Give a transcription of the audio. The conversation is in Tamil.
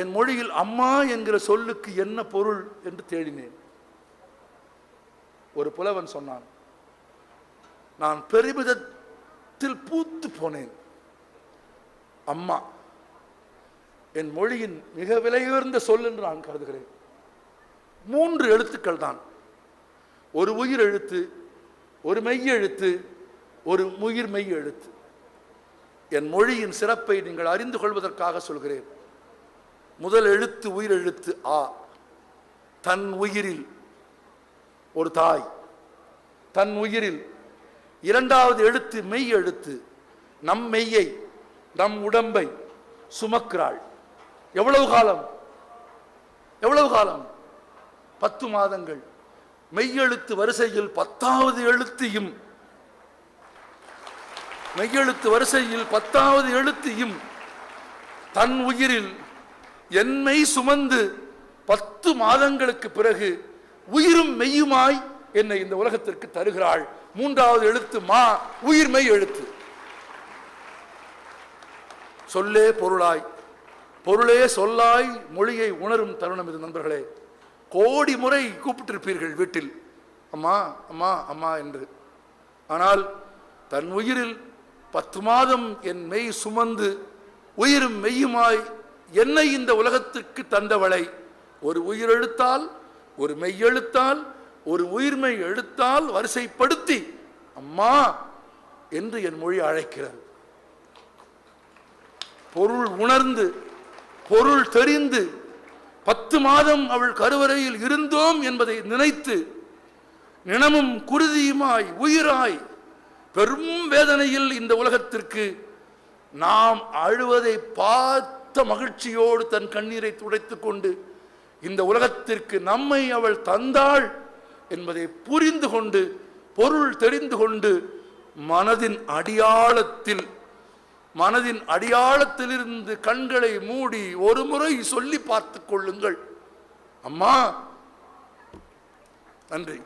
என் மொழியில் அம்மா என்கிற சொல்லுக்கு என்ன பொருள் என்று தேடினேன். ஒரு புலவன் சொன்னான் நான் பெருமிதத்தில் பூத்து போனேன். அம்மா என் மொழியின் மிக விலையுயர்ந்த சொல் என்று நான் கருதுகிறேன். மூன்று எழுத்துக்கள் தான். ஒரு உயிர் எழுத்து ஒரு மெய் எழுத்து ஒரு உயிர் மெய் எழுத்து. என் மொழியின் சிறப்பை நீங்கள் அறிந்து கொள்வதற்காக சொல்கிறேன். முதல் எழுத்து உயிர் எழுத்து ஆ. தன் உயிரில் ஒரு தாய். தன் உயிரில் இரண்டாவது எழுத்து மெய் எழுத்து. நம் மெய்யை நம் உடம்பை சுமக்கிறாள். எவ்வளவு காலம்? எவ்வளவு காலம்? பத்து மாதங்கள். மெய்யெழுத்து வரிசையில் பத்தாவது எழுத்தையும். மெய்யெழுத்து வரிசையில் பத்தாவது எழுத்தையும் தன் உயிரில் என்னை சுமந்து பத்து மாதங்களுக்கு பிறகு உயிரும் மெய்யுமாய் என்னை இந்த உலகத்திற்கு தருகிறாள். மூன்றாவது எழுத்து மா உயிர் மெய் எழுத்து. சொல்லே பொருளாய். பொருளே சொல்லாய் மொழியை உணரும் தருணம் இது நண்பர்களே. கோடி முறை கூப்பிட்டிருப்பீர்கள் வீட்டில். அம்மா அம்மா அம்மா என்று. ஆனால் தன் உயிரில் பத்து மாதம் என் மெய் சுமந்து உயிரும் மெய்யுமாய் என்னை இந்த உலகத்திற்கு தந்தவளை? ஒரு உயிரெழுத்தால் ஒரு மெய்யெழுத்தால் ஒரு உயிர்மை எழுத்தால் வரிசைப்படுத்தி அம்மா என்று என் மொழி அழைக்கிறது. பொருள் உணர்ந்து பொருள் தெரிந்து பத்து மாதம் அவள் கருவறையில் இருந்தோம் என்பதை நினைத்து நினமும் குருதியுமாய் உயிராய் பெரும் வேதனையில் இந்த உலகத்திற்கு நாம் அழுவதை பார்த்து மகிழ்ச்சியோடு தன் கண்ணீரை துடைத்து கொண்டு இந்த உலகத்திற்கு நம்மை அவள் தந்தாள் என்பதை புரிந்து கொண்டு பொருள் தெரிந்து கொண்டு மனதின் அடியாளத்தில் மனதின் அடியாளத்திலிருந்து கண்களை மூடி ஒரு முறை சொல்லி பார்த்துக் கொள்ளுங்கள். அம்மா நன்றி.